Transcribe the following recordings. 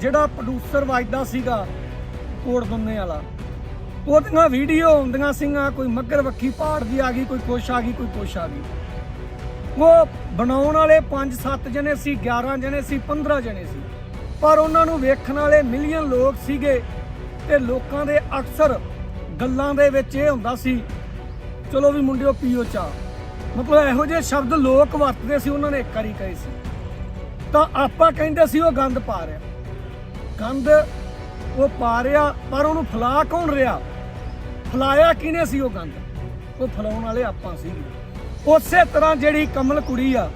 ਜਿਹੜਾ ਪ੍ਰੋਡਿਊਸਰ ਵੱਜਦਾ ਸੀਗਾ ਕੋੜ ਦੁੰਨੇ ਵਾਲਾ। ਉਹਦੀਆਂ ਵੀਡੀਓ ਆਉਂਦੀਆਂ ਸੀਗੀਆਂ, ਕੋਈ ਮੱਗਰ ਵੱਖੀ ਪਹਾੜ ਦੀ ਆ ਗਈ, ਕੋਈ ਕੁਛ ਆ ਗਈ, ਕੋਈ ਕੁਛ ਆ ਗਈ। ਉਹ ਬਣਾਉਣ ਵਾਲੇ 5-7 ਜਣੇ ਸੀ 11 ਜਣੇ ਸੀ 15 ਜਣੇ ਸੀ। ਪਰ ਉਹਨਾਂ ਨੂੰ ਵੇਖਣ ਵਾਲੇ ਮਿਲੀਅਨ ਲੋਕ ਸੀਗੇ ਤੇ ਲੋਕਾਂ ਦੇ ਅਕਸਰ ਗੱਲਾਂ ਦੇ ਵਿੱਚ ਇਹ ਹੁੰਦਾ ਸੀ, ਚਲੋ ਵੀ ਮੁੰਡਿਓ, ਪੀਓ ਚਾਹ। ਮਤਲਬ ਇਹੋ ਜਿਹੇ ਸ਼ਬਦ ਲੋਕ ਵਰਤਦੇ ਸੀ, ਉਹਨਾਂ ਨੇ ਇੱਕ ਵਾਰੀ ਕਹੇ ਸੀ। ਤਾਂ ਆਪਾਂ ਕਹਿੰਦੇ ਸੀ, ਉਹ ਗੰਦ ਪਾ ਰਿਹਾ। ਗੰਦ ਉਹ ਪਾ ਰਿਹਾ, ਪਰ ਉਹਨੂੰ ਫਲਾ ਕੌਣ ਰਿਹਾ? ਫਲਾਇਆ ਕਿਹਨੇ ਸੀ ਉਹ ਗੰਦ ਉਹ ਫਲਾਉਣ ਵਾਲੇ ਆਪਾਂ ਸੀ। ਉਸੇ ਤਰ੍ਹਾਂ ਜਿਹੜੀ ਕਮਲ ਕੁੜੀ ਆ,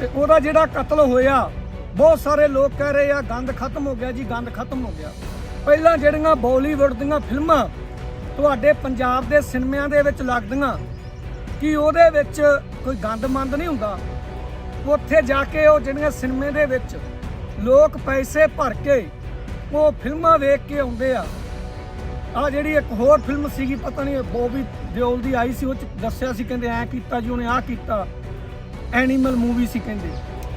ਤੇ ਉਹਦਾ ਜਿਹੜਾ ਕਤਲ ਹੋਇਆ, ਬਹੁਤ ਸਾਰੇ ਲੋਕ ਕਹਿ ਰਹੇ ਆ ਗੰਦ ਖਤਮ ਹੋ ਗਿਆ ਜੀ ਗੰਦ ਖਤਮ ਹੋ ਗਿਆ। ਪਹਿਲਾਂ ਜਿਹੜੀਆਂ ਬਾਲੀਵੁੱਡ ਦੀਆਂ ਫਿਲਮਾਂ ਤੁਹਾਡੇ ਪੰਜਾਬ ਦੇ ਸਿਨੇਮਿਆਂ ਦੇ ਵਿੱਚ ਲੱਗਦੀਆਂ, ਕਿ ਉਹਦੇ ਵਿੱਚ ਕੋਈ ਗੰਦ ਮੰਦ ਨਹੀਂ ਹੁੰਦਾ? ਉੱਥੇ ਜਾ ਕੇ ਉਹ ਜਿਹੜੀਆਂ ਸਿਨੇਮੇ ਦੇ ਵਿੱਚ ਲੋਕ ਪੈਸੇ ਭਰ ਕੇ ਉਹ ਫਿਲਮਾਂ ਵੇਖ ਕੇ ਆਉਂਦੇ ਆ। ਆ ਜਿਹੜੀ ਇੱਕ ਹੋਰ ਫਿਲਮ ਸੀਗੀ, ਪਤਾ ਨਹੀਂ ਬੋਬੀ ਦਿਓਲ ਦੀ ਆਈ ਸੀ, ਉਹ ਚ ਦੱਸਿਆ ਸੀ, ਕਹਿੰਦੇ ਐ ਕੀਤਾ ਜੀ, ਉਹਨੇ ਆ ਕੀਤਾ। ਐਨੀਮਲ ਮੂਵੀ ਸੀ ਕਹਿੰਦੇ।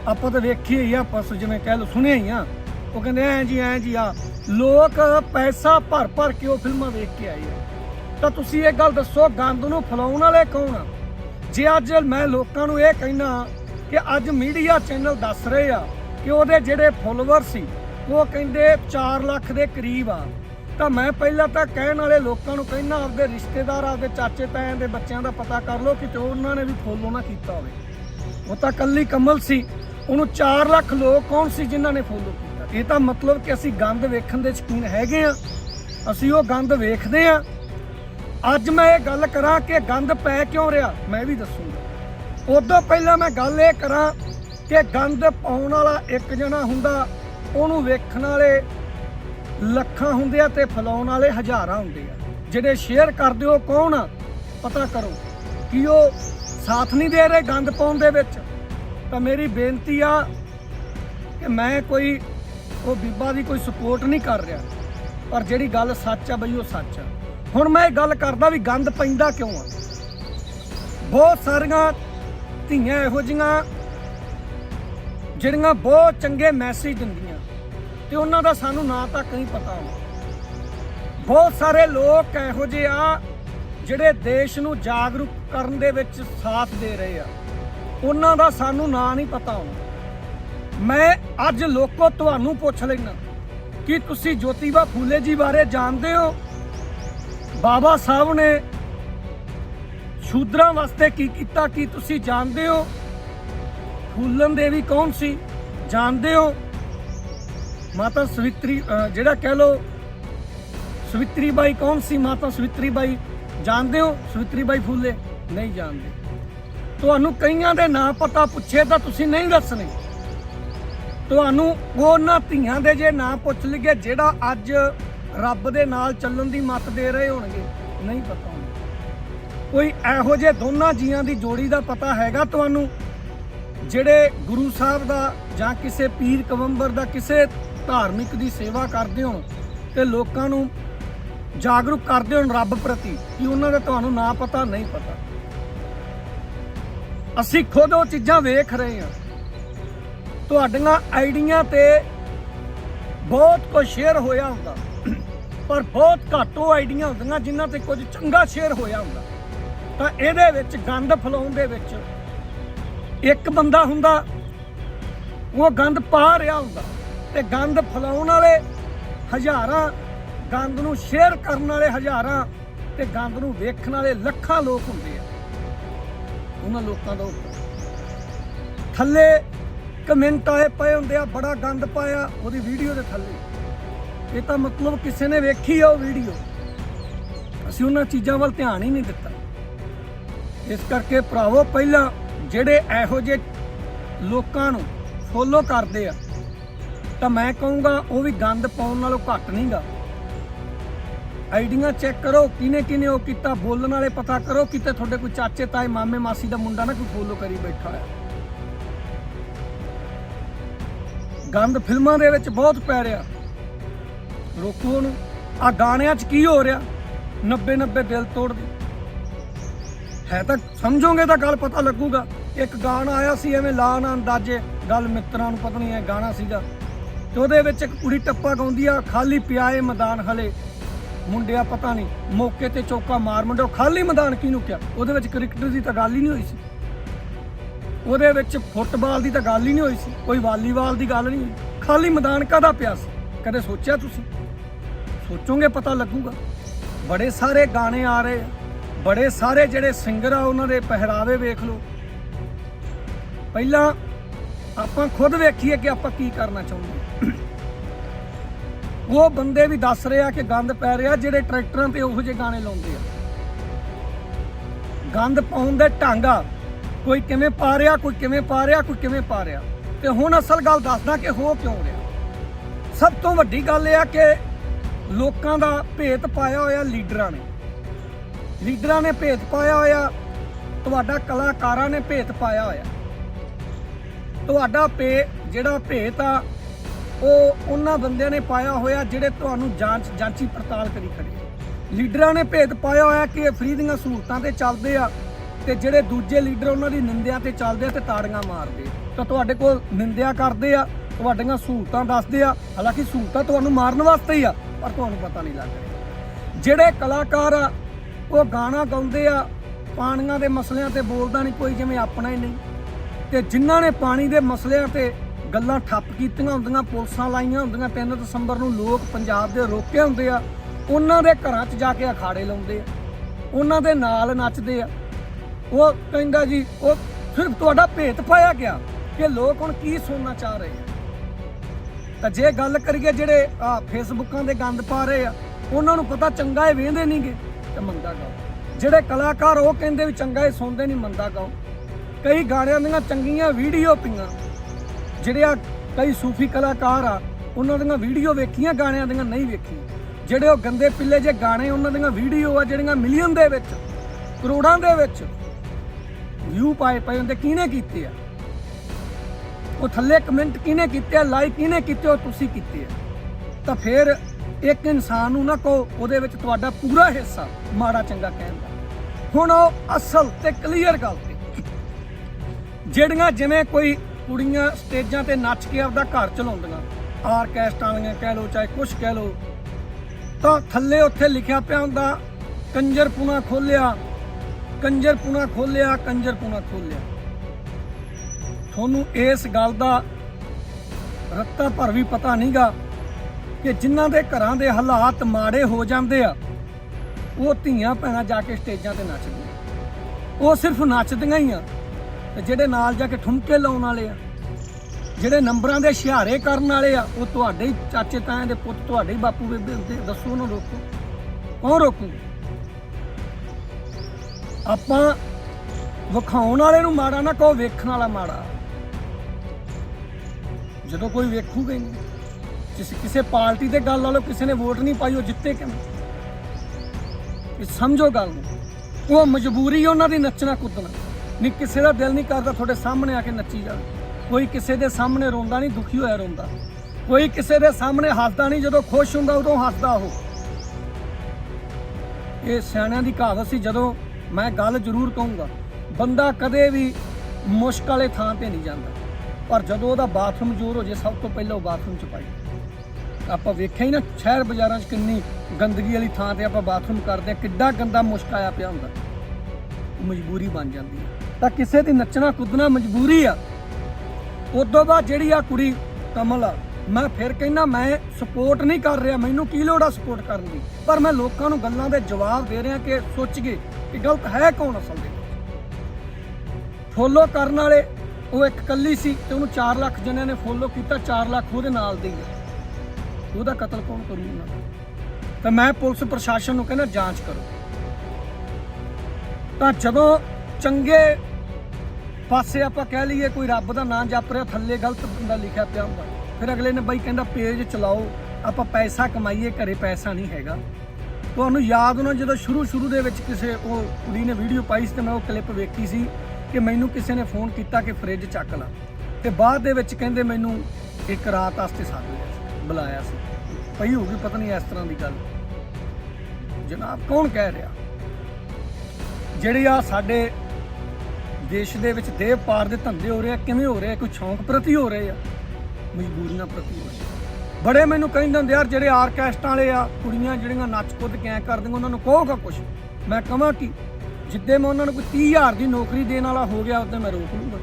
ਆਪਾਂ ਤਾਂ ਵੇਖੀ ਹੀ ਆ ਪਰਸ ਜਿਵੇਂ ਕਹਿ ਲਓ ਸੁਣਿਆ ਹੀ ਆ। ਉਹ ਕਹਿੰਦੇ ਐ ਜੀ ਐ ਜੀ, ਆ। ਲੋਕ ਪੈਸਾ ਭਰ ਭਰ ਕੇ ਉਹ ਫਿਲਮਾਂ ਵੇਖ ਕੇ ਆਏ ਆ। ਤਾਂ ਤੁਸੀਂ ਇਹ ਗੱਲ ਦੱਸੋ, ਗੰਦ ਨੂੰ ਫਲਾਉਣ ਵਾਲੇ ਕੌਣ ਆ? ਜੇ ਅੱਜ ਮੈਂ ਲੋਕਾਂ ਨੂੰ ਇਹ ਕਹਿਣਾ ਕਿ ਅੱਜ ਮੀਡੀਆ ਚੈਨਲ ਦੱਸ ਰਹੇ ਆ ਕਿ ਉਹਦੇ ਜਿਹੜੇ ਫੋਲੋਅਰ ਸੀ, ਉਹ ਕਹਿੰਦੇ 4 ਲੱਖ ਦੇ ਕਰੀਬ ਆ। ਤਾਂ ਮੈਂ ਪਹਿਲਾਂ ਤਾਂ ਕਹਿਣ ਵਾਲੇ ਲੋਕਾਂ ਨੂੰ ਕਹਿੰਦਾ, ਆਪਦੇ ਰਿਸ਼ਤੇਦਾਰ, ਆਪਦੇ ਚਾਚੇ ਤਾਇਆਂ ਦੇ ਬੱਚਿਆਂ ਦਾ ਪਤਾ ਕਰ ਲਓ ਕਿ ਉਹਨਾਂ ਨੇ ਵੀ ਫੋਲੋ ਨਾ ਕੀਤਾ ਹੋਵੇ। ਉਹ ਤਾਂ ਕੱਲੀ ਕਮਲ ਸੀ, ਉਹਨੂੰ 4 ਲੱਖ ਲੋਕ ਕੌਣ ਸੀ ਜਿਨ੍ਹਾਂ ਨੇ ਫੋਲੋ ਕੀਤਾ? ਇਹ ਤਾਂ ਮਤਲਬ ਕਿ ਅਸੀਂ ਗੰਦ ਵੇਖਣ ਦੇ ਸ਼ਕੀਨ ਹੈਗੇ ਆ। ਅਸੀਂ ਉਹ ਗੰਦ ਵੇਖਦੇ ਆ। ਅੱਜ ਮੈਂ ਇਹ ਗੱਲ ਕਰਾਂ ਕਿ ਗੰਦ ਪੈ ਕਿਉਂ ਰਿਹਾ? ਮੈਂ ਵੀ ਦੱਸੂਗਾ। ਉਦੋਂ ਪਹਿਲਾਂ ਮੈਂ ਗੱਲ ਇਹ ਕਰਾਂ ਕਿ ਗੰਦ ਪਾਉਣ ਵਾਲਾ ਇੱਕ ਜਣਾ ਹੁੰਦਾ, ਉਹਨੂੰ ਵੇਖਣ ਵਾਲੇ ਲੱਖਾਂ ਹੁੰਦੇ ਆ ਤੇ ਫਲਾਉਣ ਵਾਲੇ ਹਜ਼ਾਰਾਂ ਹੁੰਦੇ ਆ। ਜਿਹੜੇ ਸ਼ੇਅਰ ਕਰਦੇ ਹੋ ਕੌਣ ਆ? ਪਤਾ ਕਰੋ। ਕਿ ਉਹ ਸਾਥ ਨਹੀਂ ਦੇ ਰਹੇ ਗੰਦ ਪਾਉਣ ਦੇ ਵਿੱਚ? ਤਾਂ ਮੇਰੀ ਬੇਨਤੀ ਆ ਕਿ ਮੈਂ ਕੋਈ, ਉਹ ਬੀਬਾ ਦੀ ਕੋਈ ਸਪੋਰਟ ਨਹੀਂ ਕਰ ਰਿਹਾ। ਪਰ ਜਿਹੜੀ ਗੱਲ ਸੱਚ ਆ ਬਈ, ਉਹ ਸੱਚ ਆ। ਹੁਣ ਮੈਂ ਇਹ ਗੱਲ ਕਰਦਾ ਵੀ ਗੰਦ ਪੈਂਦਾ ਕਿਉਂ ਆ? ਬਹੁਤ ਸਾਰੀਆਂ ਧੀਆਂ ਇਹੋ ਜਿਹੀਆਂ ਜਿਹੜੀਆਂ ਬਹੁਤ ਚੰਗੇ ਮੈਸੇਜ ਦਿੰਦੀਆਂ। ਤੇ ਉਹਨਾਂ ਦਾ ਸਾਨੂੰ ਨਾਂ ਤੱਕ ਨਹੀਂ ਪਤਾ ਹੁੰਦਾ ਬਹੁਤ ਸਾਰੇ ਲੋਕ ਇਹੋ ਜਿਹੇ ਆ, ਜਿਹੜੇ ਦੇਸ਼ ਨੂੰ ਜਾਗਰੂਕ ਕਰਨ ਦੇ ਵਿੱਚ ਸਾਥ ਦੇ ਰਹੇ ਆ। ਉਹਨਾਂ ਦਾ ਸਾਨੂੰ ਨਾਂ ਨਹੀਂ ਪਤਾ ਹੁੰਦਾ ਮੈਂ ਅੱਜ ਲੋਕੋ ਤੁਹਾਨੂੰ ਪੁੱਛ ਲੈਣਾ ਕਿ ਤੁਸੀਂ ਜੋਤੀਬਾ ਫੂਲੇ ਜੀ ਬਾਰੇ ਜਾਣਦੇ ਹੋ? ਬਾਬਾ ਸਾਹਿਬ ਨੇ ਸ਼ੂਦਰਾਂ ਵਾਸਤੇ ਕੀ ਕੀਤਾ, ਕੀ ਤੁਸੀਂ ਜਾਣਦੇ ਹੋ? ਫੂਲਨ ਦੇਵੀ ਕੌਣ ਸੀ? ਜਾਣਦੇ ਹੋ? ਮਾਤਾ ਸਵਿਤਰੀ ਜਿਹੜਾ ਕਹਿ ਲੋ ਸਵਿਤਰੀ ਬਾਈ ਕੌਣ ਸੀ? ਮਾਤਾ ਸਵਿਤਰੀ ਬਾਈ ਜਾਣਦੇ ਹੋ ਸਵਿਤਰੀ ਬਾਈ ਫੂਲੇ? ਨਹੀਂ ਜਾਣਦੇ। ਤੁਹਾਨੂੰ ਕਈਆਂ ਦੇ ਨਾਂ ਪਤਾ ਪੁੱਛੇ ਤਾਂ ਤੁਸੀਂ ਨਹੀਂ ਦੱਸਣੇ। ਤੁਹਾਨੂੰ ਉਹਨਾਂ ਧੀਆਂ ਦੇ ਜੇ ਨਾਂ ਪੁੱਛ ਲਈਏ ਜਿਹੜਾ ਅੱਜ ਰੱਬ ਦੇ ਨਾਲ ਚੱਲਣ ਦੀ ਮੱਤ ਦੇ ਰਹੇ ਹੋਣਗੇ। ਨਹੀਂ ਪਤਾ ਕੋਈ ਇਹੋ ਜਿਹੇ ਦੋਨਾਂ ਜੀਆਂ ਦੀ ਜੋੜੀ ਦਾ ਪਤਾ ਹੈਗਾ ਤੁਹਾਨੂੰ? ਜਿਹੜੇ ਗੁਰੂ ਸਾਹਿਬ ਦਾ ਜਾਂ ਕਿਸੇ ਪੀਰ ਕਵੰਬਰ ਦਾ ਕਿਸੇ ਧਾਰਮਿਕ ਦੀ ਸੇਵਾ ਕਰਦੇ ਹੋ ਤੇ ਲੋਕਾਂ ਨੂੰ ਜਾਗਰੂਕ ਕਰਦੇ ਹੋਣ ਰੱਬ ਪ੍ਰਤੀ, ਕਿ ਉਹਨਾਂ ਦਾ ਤੁਹਾਨੂੰ ਨਾ ਪਤਾ, ਨਹੀਂ ਪਤਾ? ਅਸੀਂ ਖੁਦ ਉਹ ਚੀਜ਼ਾਂ ਵੇਖ ਰਹੇ ਹਾਂ। ਤੁਹਾਡੀਆਂ ਆਈਡੀਆਂ ਤੇ ਬਹੁਤ ਕੁਝ ਸ਼ੇਅਰ ਹੋਇਆ ਹੁੰਦਾ, ਪਰ ਬਹੁਤ ਘੱਟ ਉਹ ਆਈਡੀਆਂ ਹੁੰਦੀਆਂ ਜਿਨ੍ਹਾਂ ਤੇ ਕੁਝ ਚੰਗਾ ਸ਼ੇਅਰ ਹੋਇਆ ਹੁੰਦਾ। ਤਾਂ ਇਹਦੇ ਵਿੱਚ ਗੰਦ ਫਲਾਉਣ ਦੇ ਵਿੱਚ ਇੱਕ ਬੰਦਾ ਹੁੰਦਾ, ਉਹ ਗੰਦ ਪਾ ਰਿਹਾ ਹੁੰਦਾ ਤੇ ਗੰਦ ਫਲਾਉਣ ਵਾਲੇ ਹਜ਼ਾਰਾਂ, ਗੰਦ ਨੂੰ ਸ਼ੇਅਰ ਕਰਨ ਵਾਲੇ ਹਜ਼ਾਰਾਂ ਤੇ ਗੰਦ ਨੂੰ ਵੇਖਣ ਵਾਲੇ ਲੱਖਾਂ ਲੋਕ ਹੁੰਦੇ ਆ। ਉਹਨਾਂ ਲੋਕਾਂ ਦਾ ਥੱਲੇ ਕਮੈਂਟ ਆਏ ਪਏ ਹੁੰਦੇ ਆ, ਬੜਾ ਗੰਦ ਪਾਇਆ ਉਹਦੀ ਵੀਡੀਓ ਦੇ ਥੱਲੇ। ਇਹ ਤਾਂ ਮਤਲਬ ਕਿਸੇ ਨੇ ਵੇਖੀ ਆ ਉਹ ਵੀਡੀਓ ਅਸੀਂ ਉਹਨਾਂ ਚੀਜ਼ਾਂ ਵੱਲ ਧਿਆਨ ਹੀ ਨਹੀਂ ਦਿੱਤਾ। ਇਸ ਕਰਕੇ ਭਰਾਵੋ, ਪਹਿਲਾਂ ਜਿਹੜੇ ਇਹੋ ਜਿਹੇ ਲੋਕਾਂ ਨੂੰ ਫੋਲੋ ਕਰਦੇ ਆ, ਤਾਂ ਮੈਂ ਕਹੂੰਗਾ ਉਹ ਵੀ ਗੰਦ ਪਾਉਣ ਨਾਲੋਂ ਘੱਟ ਨਹੀਂਗਾ। ਆਈਡੀਆਂ ਚੈੱਕ ਕਰੋ ਕਿਨੇ ਕਿਨੇ ਉਹ ਕੀਤਾ, ਬੋਲਣ ਵਾਲੇ ਪਤਾ ਕਰੋ, ਕਿਤੇ ਤੁਹਾਡੇ ਕੋਈ ਚਾਚੇ, ਤਾਏ, ਮਾਮੇ, ਮਾਸੀ ਦਾ ਮੁੰਡਾ ਨਾ ਕੋਈ ਫੋਲੋ ਕਰੀ ਬੈਠਾ ਹੈ ਗੰਦ ਫਿਲਮਾਂ ਦੇ ਵਿੱਚ ਬਹੁਤ ਪੈ ਰਿਹਾ। ਰੋਕੋ ਉਹਨੂੰ। ਆ ਗਾਣਿਆਂ 'ਚ ਕੀ ਹੋ ਰਿਹਾ? 90 90 ਦਿਲ ਤੋੜਦੀ। ਹੈ ਤਾਂ ਸਮਝੋਗੇ ਤਾਂ ਗੱਲ ਪਤਾ ਲੱਗੂਗਾ। ਇੱਕ ਗਾਣਾ ਆਇਆ ਸੀ ਐਵੇਂ ਲਾ ਨਾ ਅੰਦਾਜ਼ੇ। ਗੱਲ ਮਿੱਤਰਾਂ ਨੂੰ ਪਤਾ ਨਹੀਂ ਹੈ ਗਾਣਾ ਸੀਗਾ। ਤੇ ਉਹਦੇ ਵਿੱਚ ਇੱਕ ਕੁੜੀ ਟੱਪਾ ਗਾਉਂਦੀ ਆ, ਖਾਲੀ ਪਿਆ ਏ ਮੈਦਾਨ ਹਲੇ। ਮੁੰਡਿਆ ਪਤਾ ਨਹੀਂ, ਮੌਕੇ ਤੇ ਚੌਕਾ ਮਾਰ ਮੁੰਡਿਓ ਖਾਲੀ ਮੈਦਾਨ ਕਿਹਨੂੰ ਕਿਹਾ? ਉਹਦੇ ਵਿੱਚ ਕ੍ਰਿਕਟ ਦੀ ਤਾਂ ਗੱਲ ਹੀ ਨਹੀਂ ਹੋਈ ਸੀ। ਉਹਦੇ ਵਿੱਚ ਫੁੱਟਬਾਲ ਦੀ ਤਾਂ ਗੱਲ ਹੀ ਨਹੀਂ ਹੋਈ ਸੀ। ਕੋਈ ਵਾਲੀਬਾਲ ਦੀ ਗੱਲ ਨਹੀਂ ਹੋਈ। ਖਾਲੀ ਮੈਦਾਨ ਕਾਹਦਾ ਪਿਆ ਸੀ? ਕਦੇ ਸੋਚਿਆ ਤੁਸੀਂ? ਸੋਚੋਗੇ ਪਤਾ ਲੱਗੂਗਾ। ਬੜੇ ਸਾਰੇ ਗਾਣੇ ਆ ਰਹੇ ਬੜੇ ਸਾਰੇ ਜਿਹੜੇ ਸਿੰਗਰ ਆ, ਉਹਨਾਂ ਦੇ ਪਹਿਰਾਵੇ ਵੇਖ ਲਓ। ਪਹਿਲਾਂ ਆਪਾਂ ਖੁਦ ਵੇਖੀਏ ਕਿ ਆਪਾਂ ਕੀ ਕਰਨਾ ਚਾਹੁੰਦੇ ਉਹ ਬੰਦੇ ਵੀ ਦੱਸ ਰਹੇ ਆ ਕਿ ਗੰਦ ਪੈ ਰਿਹਾ, ਜਿਹੜੇ ਟਰੈਕਟਰਾਂ ਤੇ ਉਹੋ ਜਿਹੇ ਗਾਣੇ ਲਾਉਂਦੇ ਆ। ਗੰਦ ਪਾਉਣ ਦੇ ਢੰਗ ਆ, ਕੋਈ ਕਿਵੇਂ ਪਾ ਰਿਹਾ, ਕੋਈ ਕਿਵੇਂ ਪਾ ਰਿਹਾ, ਕੋਈ ਕਿਵੇਂ ਪਾ ਰਿਹਾ। ਤੇ ਹੁਣ ਅਸਲ ਗੱਲ ਦੱਸਦਾ ਕਿ ਹੋ ਕਿਉਂ ਰਿਹਾ। ਸਭ ਤੋਂ ਵੱਡੀ ਗੱਲ ਇਹ ਆ ਕਿ ਲੋਕਾਂ ਦਾ ਭੇਤ ਪਾਇਆ ਹੋਇਆ ਲੀਡਰਾਂ ਨੇ। ਲੀਡਰਾਂ ਨੇ ਭੇਤ ਪਾਇਆ ਹੋਇਆ, ਤੁਹਾਡਾ ਕਲਾਕਾਰਾਂ ਨੇ ਭੇਤ ਪਾਇਆ ਹੋਇਆ। ਤੁਹਾਡਾ ਭੇ ਜਿਹੜਾ ਭੇਤ ਆ, ਉਹ ਉਹਨਾਂ ਬੰਦਿਆਂ ਨੇ ਪਾਇਆ ਹੋਇਆ ਜਿਹੜੇ ਤੁਹਾਨੂੰ ਜਾਂਚ, ਜਾਂਚੀ ਪੜਤਾਲ ਕਰੀ ਖੜੇ ਲੀਡਰਾਂ ਨੇ ਭੇਦ ਪਾਇਆ ਹੋਇਆ ਕਿ ਇਹ ਫ੍ਰੀ ਦੀਆਂ ਸਹੂਲਤਾਂ ਤੇ ਚੱਲਦੇ ਆ ਤੇ ਜਿਹੜੇ ਦੂਜੇ ਲੀਡਰ ਉਹਨਾਂ ਦੀ ਨਿੰਦਿਆ ਤੇ ਚੱਲਦੇ ਆ ਤੇ ਤਾੜੀਆਂ ਮਾਰਦੇ ਤਾਂ ਤੁਹਾਡੇ ਕੋਲ ਨਿੰਦਿਆ ਕਰਦੇ ਆ, ਤੁਹਾਡੀਆਂ ਸਹੂਲਤਾਂ ਦੱਸਦੇ ਆ, ਹਾਲਾਂਕਿ ਸਹੂਲਤਾਂ ਤੁਹਾਨੂੰ ਮਾਰਨ ਵਾਸਤੇ ਹੀ ਆ, ਪਰ ਤੁਹਾਨੂੰ ਪਤਾ ਨਹੀਂ ਲੱਗ ਰਿਹਾ ਜਿਹੜੇ ਕਲਾਕਾਰ ਆ ਉਹ ਗਾਣਾ ਗਾਉਂਦੇ ਆ, ਪਾਣੀਆਂ ਦੇ ਮਸਲਿਆਂ ਤੇ ਬੋਲਦਾ ਨਹੀਂ ਕੋਈ, ਜਿਵੇਂ ਆਪਣਾ ਹੀ ਨਹੀਂ। ਤੇ ਜਿਨ੍ਹਾਂ ਨੇ ਪਾਣੀ ਦੇ ਮਸਲਿਆਂ ਤੇ ਗੱਲਾਂ ਠੱਪ ਕੀਤੀਆਂ ਹੁੰਦੀਆਂ, ਪੁਲਿਸਾਂ ਲਾਈਆਂ ਹੁੰਦੀਆਂ 3 ਦਸੰਬਰ ਨੂੰ ਲੋਕ ਪੰਜਾਬ ਦੇ ਰੋਕੇ ਹੁੰਦੇ ਆ, ਉਹਨਾਂ ਦੇ ਘਰਾਂ 'ਚ ਜਾ ਕੇ ਅਖਾੜੇ ਲਾਉਂਦੇ ਆ। ਉਹਨਾਂ ਦੇ ਨਾਲ ਨੱਚਦੇ ਆ। ਉਹ ਕਹਿੰਦਾ ਜੀ, ਉਹ ਸਿਰਫ ਤੁਹਾਡਾ ਭੇਤ ਪਾਇਆ ਗਿਆ ਕਿ ਲੋਕ ਹੁਣ ਕੀ ਸੁਣਨਾ ਚਾਹ ਰਹੇ ਆ। ਤਾਂ ਜੇ ਗੱਲ ਕਰੀਏ ਜਿਹੜੇ ਆ ਫੇਸਬੁੱਕਾਂ ਦੇ ਗੰਦ ਪਾ ਰਹੇ ਆ, ਉਹਨਾਂ ਨੂੰ ਪਤਾ ਚੰਗਾ ਇਹ ਵੇਂਦੇ ਨਹੀਂਗੇ ਤੇ ਮੰਦਾ ਗਾਓ ਜਿਹੜੇ ਕਲਾਕਾਰ ਉਹ ਕਹਿੰਦੇ ਵੀ ਚੰਗਾ ਇਹ ਸੁਣਦੇ ਨਹੀਂ ਮੰਦਾ ਗਾਓ ਕਈ ਗਾਣਿਆਂ ਦੀਆਂ ਚੰਗੀਆਂ ਵੀਡੀਓ ਪਈਆਂ। ਜਿਹੜੇ ਆ ਕਈ ਸੂਫੀ ਕਲਾਕਾਰ ਆ, ਉਹਨਾਂ ਦੀਆਂ ਵੀਡੀਓ ਵੇਖੀਆਂ, ਗਾਣਿਆਂ ਦੀਆਂ ਨਹੀਂ ਵੇਖੀਆਂ। ਜਿਹੜੇ ਉਹ ਗੰਦੇ ਪਿੱਲੇ ਜੇ ਗਾਣੇ, ਉਹਨਾਂ ਦੀਆਂ ਵੀਡੀਓ ਆ ਜਿਹੜੀਆਂ ਮਿਲੀਅਨ ਦੇ ਵਿੱਚ, ਕਰੋੜਾਂ ਦੇ ਵਿੱਚ ਵਿਊ ਪਾਏ ਪਏ ਹੁੰਦੇ, ਕਿਹਨੇ ਕੀਤੇ ਆ? ਉਹ ਥੱਲੇ ਕਮੈਂਟ ਕਿਹਨੇ ਕੀਤੇ ਆ ਲਾਈਕ ਕਿਹਨੇ ਕੀਤੇ ਉਹ ਤੁਸੀਂ ਕੀਤੇ ਆ। ਤਾਂ ਫਿਰ ਇੱਕ ਇਨਸਾਨ ਨੂੰ ਨਾ ਕਹੋ, ਉਹਦੇ ਵਿੱਚ ਤੁਹਾਡਾ ਪੂਰਾ ਹਿੱਸਾ ਮਾੜਾ ਚੰਗਾ ਕਹਿਣ ਦਾ। ਹੁਣ ਉਹ ਅਸਲ ਤੇ ਕਲੀਅਰ ਗੱਲ ਤੇ। ਜਿਹੜੀਆਂ ਜਿਵੇਂ ਕੋਈ ਕੁੜੀਆਂ ਸਟੇਜਾਂ ਤੇ ਨੱਚ ਕੇ ਆਪਦਾ ਘਰ ਚਲਾਉਂਦੀਆਂ ਆਰਕੈਸਟਰਾਂ ਵਾਲੀਆਂ ਕਹਿ ਲਓ, ਚਾਹੇ ਕੁਛ ਕਹਿ ਲਓ, ਤਾਂ ਥੱਲੇ ਉੱਥੇ ਲਿਖਿਆ ਪਿਆ ਹੁੰਦਾ ਕੰਜਰਪੂਣਾ ਖੋਲਿਆ ਕੰਜਰਪੂਣਾ ਖੋਲਿਆ ਕੰਜਰਪੂਣਾ ਖੋਲਿਆ। ਤੁਹਾਨੂੰ ਇਸ ਗੱਲ ਦਾ ਰੱਤਾ ਭਰ ਵੀ ਪਤਾ ਨਹੀਂਗਾ ਕਿ ਜਿਨ੍ਹਾਂ ਦੇ ਘਰਾਂ ਦੇ ਹਾਲਾਤ ਮਾੜੇ ਹੋ ਜਾਂਦੇ ਆ, ਉਹ ਧੀਆਂ ਭੈਣਾਂ ਜਾ ਕੇ ਸਟੇਜਾਂ ਤੇ ਨੱਚਦੀਆਂ। ਉਹ ਸਿਰਫ ਨੱਚਦੀਆਂ ਹੀ ਆ, ਤੇ ਜਿਹੜੇ ਨਾਲ ਜਾ ਕੇ ਠੁਮਕੇ ਲਾਉਣ ਵਾਲੇ ਆ, ਜਿਹੜੇ ਨੰਬਰਾਂ ਦੇ ਇਸ਼ਾਰੇ ਕਰਨ ਵਾਲੇ ਆ, ਉਹ ਤੁਹਾਡੇ ਹੀ ਚਾਚੇ ਤਾਏ ਦੇ ਪੁੱਤ, ਤੁਹਾਡੇ ਹੀ ਬਾਪੂ ਬੇਬੇ ਹੁੰਦੇ ਦੱਸੋ ਉਹਨੂੰ ਰੋਕੋ। ਕੌਣ ਰੋਕੂ? ਆਪਾਂ ਵਿਖਾਉਣ ਵਾਲੇ ਨੂੰ ਮਾੜਾ ਨਾ ਕਹੋ, ਵੇਖਣ ਵਾਲਾ ਮਾੜਾ। ਜਦੋਂ ਕੋਈ ਵੇਖੂਗਾ ਹੀ ਨਹੀਂ। ਜਿਸ ਕਿਸੇ ਪਾਰਟੀ ਦੇ ਗੱਲ ਲਾ ਲਓ ਕਿਸੇ ਨੇ ਵੋਟ ਨਹੀਂ ਪਾਈ, ਉਹ ਜਿੱਤੇ ਕਿਵੇਂ ਇਹ ਸਮਝੋ ਗੱਲ ਨੂੰ। ਉਹ ਮਜਬੂਰੀ ਉਹਨਾਂ ਦੀ ਨੱਚਣਾ ਕੁੱਦਣਾ। ਨਹੀਂ ਕਿਸੇ ਦਾ ਦਿਲ ਨਹੀਂ ਕਰਦਾ ਤੁਹਾਡੇ ਸਾਹਮਣੇ ਆ ਕੇ ਨੱਚੀ ਜਾਵੇ ਕੋਈ ਕਿਸੇ ਦੇ ਸਾਹਮਣੇ ਰੋਂਦਾ ਨਹੀਂ, ਦੁਖੀ ਹੋਇਆ ਰੋਂਦਾ। ਕੋਈ ਕਿਸੇ ਦੇ ਸਾਹਮਣੇ ਹੱਸਦਾ ਨਹੀਂ, ਜਦੋਂ ਖੁਸ਼ ਹੁੰਦਾ ਉਦੋਂ ਹੱਸਦਾ ਉਹ। ਇਹ ਸਿਆਣਿਆਂ ਦੀ ਕਹਾਵਤ ਸੀ, ਜਦੋਂ ਮੈਂ ਗੱਲ ਜ਼ਰੂਰ ਕਹੂੰਗਾ, ਬੰਦਾ ਕਦੇ ਵੀ ਮੁਸ਼ਕ ਵਾਲੇ ਥਾਂ ਤੇ ਨਹੀਂ ਜਾਂਦਾ। ਪਰ ਜਦੋਂ ਉਹਦਾ ਬਾਥਰੂਮ ਜ਼ੋਰ ਹੋ ਜੇ ਸਭ ਤੋਂ ਪਹਿਲਾਂ ਉਹ ਬਾਥਰੂਮ ਚ ਪਾਈ। ਆਪਾਂ ਵੇਖਿਆ ਹੀ ਨਾ, ਸ਼ਹਿਰ ਬਾਜ਼ਾਰਾਂ 'ਚ ਕਿੰਨੀ ਗੰਦਗੀ ਵਾਲੀ ਥਾਂ ਤੇ ਆਪਾਂ ਬਾਥਰੂਮ ਕਰਦੇ ਆ, ਕਿੱਡਾ ਗੰਦਾ ਮੁਸ਼ਕ ਆਇਆ ਪਿਆ ਹੁੰਦਾ। ਮਜਬੂਰੀ ਬਣ ਜਾਂਦੀ ਹੈ ਤਾਂ ਕਿਸੇ ਦੀ ਨੱਚਣਾ ਕੁੱਦਣਾ ਮਜਬੂਰੀ ਆ। ਉਦੋਂ ਬਾਅਦ ਜਿਹੜੀ ਆ ਕੁੜੀ ਕਮਲ ਆ, ਮੈਂ ਫਿਰ ਕਹਿੰਦਾ, ਮੈਂ ਸਪੋਰਟ ਨਹੀਂ ਕਰ ਰਿਹਾ, ਮੈਨੂੰ ਕੀ ਲੋੜ ਆ ਸਪੋਰਟ ਕਰਨ ਦੀ? ਪਰ ਮੈਂ ਲੋਕਾਂ ਨੂੰ ਗੱਲਾਂ ਦੇ ਜਵਾਬ ਦੇ ਰਿਹਾ ਕਿ ਸੋਚੀਏ ਕਿ ਗਲਤ ਹੈ ਕੌਣ ਅਸਲ ਦੇ ਫੋਲੋ ਕਰਨ ਵਾਲੇ, ਉਹ ਇੱਕ ਕੱਲੀ ਸੀ ਤੇ ਉਹਨੂੰ 4 ਲੱਖ ਜਣਿਆਂ ਨੇ ਫੋਲੋ ਕੀਤਾ 4 ਲੱਖ ਉਹਦੇ ਨਾਲ ਦੇ ਹੀ ਉਹਦਾ ਕਤਲ ਕੌਣ ਕਰੂਗਾ ਤਾਂ ਮੈਂ ਪੁਲਿਸ ਪ੍ਰਸ਼ਾਸਨ ਨੂੰ ਕਹਿੰਦਾ, ਜਾਂਚ ਕਰੋ। ਤਾਂ ਜਦੋਂ ਚੰਗੇ ਪਾਸੇ ਆਪਾਂ ਕਹਿ ਲਈਏ ਕੋਈ ਰੱਬ ਦਾ ਨਾਮ ਜਪ ਰਿਹਾ, ਥੱਲੇ ਗਲਤ ਬੰਦਾ ਲਿਖਿਆ ਪਿਆ ਹੁੰਦਾ, ਫਿਰ ਅਗਲੇ ਨੇ ਬਾਈ ਕਹਿੰਦਾ, ਪੇਜ ਚਲਾਓ, ਆਪਾਂ ਪੈਸਾ ਕਮਾਈਏ, ਘਰੇ ਪੈਸਾ ਨਹੀਂ ਹੈਗਾ। ਤੁਹਾਨੂੰ ਯਾਦ ਹੋਣਾ, ਜਦੋਂ ਸ਼ੁਰੂ ਸ਼ੁਰੂ ਦੇ ਵਿੱਚ ਕਿਸੇ ਉਹ ਕੁੜੀ ਨੇ ਵੀਡੀਓ ਪਾਈ ਸੀ ਤੇ ਮੈਂ ਉਹ ਕਲਿੱਪ ਵੇਖੀ ਸੀ ਕਿ ਮੈਨੂੰ ਕਿਸੇ ਨੇ ਫੋਨ ਕੀਤਾ ਕਿ ਫ੍ਰਿਜ ਚੱਕ ਲਾ। ਤੇ ਬਾਅਦ ਦੇ ਵਿੱਚ ਕਹਿੰਦੇ ਮੈਨੂੰ ਇੱਕ ਰਾਤ ਵਾਸਤੇ ਸੱਦ ਲਿਆ ਸੀ। ਬੁਲਾਇਆ ਸੀ। ਪਈ ਹੋਊਗੀ, ਪਤਾ ਨਹੀਂ ਇਸ ਤਰ੍ਹਾਂ ਦੀ ਗੱਲ। ਜਨਾਬ, ਕੌਣ ਕਹਿ ਰਿਹਾ? ਜਿਹੜੇ ਆ ਸਾਡੇ ਦੇਸ਼ ਦੇ ਵਿੱਚ ਦੇਵ ਪਾਰ ਦੇ ਧੰਦੇ ਹੋ ਰਹੇ ਆ, ਕਿਵੇਂ ਹੋ ਰਹੇ ਆ? ਕੋਈ ਸ਼ੌਂਕ ਪ੍ਰਤੀ ਹੋ ਰਹੇ ਆ? ਮਜਬੂਰੀਆਂ ਪ੍ਰਤੀ ਹੋ ਰਹੇ ਬੜੇ ਮੈਨੂੰ ਕਹਿੰਦੇ ਹੁੰਦੇ ਯਾਰ, ਜਿਹੜੇ ਆਰਕੈਸਟਰਾਂ ਵਾਲੇ ਆ, ਕੁੜੀਆਂ ਜਿਹੜੀਆਂ ਨੱਚ ਕੁੱਦ ਕੈਂ ਕਰਦੀਆਂ, ਉਹਨਾਂ ਨੂੰ ਕਹੋਗਾ ਕੁਛ? ਮੈਂ ਕਹਾਂ ਕਿ ਜਿੱਦੇ ਮੈਂ ਉਹਨਾਂ ਨੂੰ ਕੋਈ 30000 ਦੀ ਨੌਕਰੀ ਦੇਣ ਵਾਲਾ ਹੋ ਗਿਆ, ਉਦੋਂ ਮੈਂ ਰੋਕ ਲੂੰਗਾ।